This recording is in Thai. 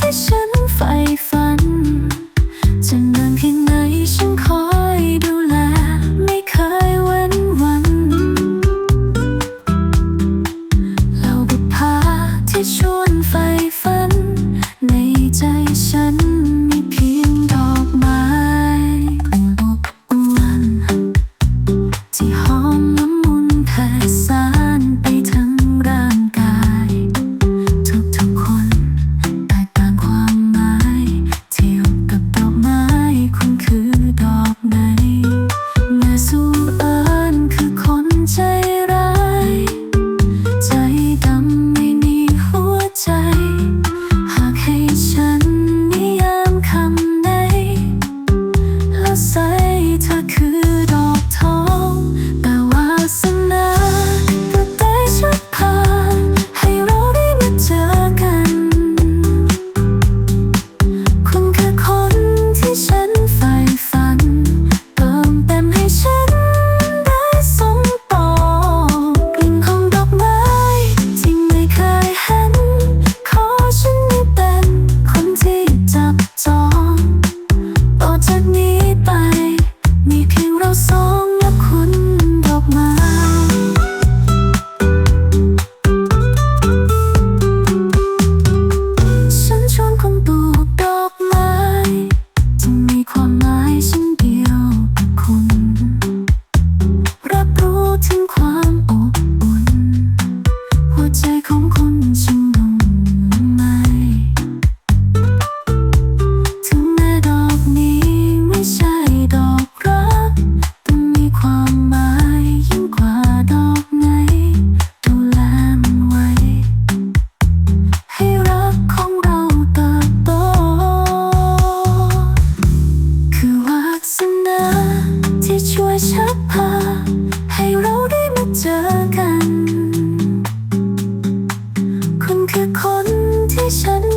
ที่ฉันใฝ่ฝัน จะนานเพีไหนฉันคอยดูแล ไม่เคยว้นวันเราบุพาที่ชวนใฝ่ฝัน ชักพา ให้เราได้มาเจอกัน คุณคือคนที่ฉัน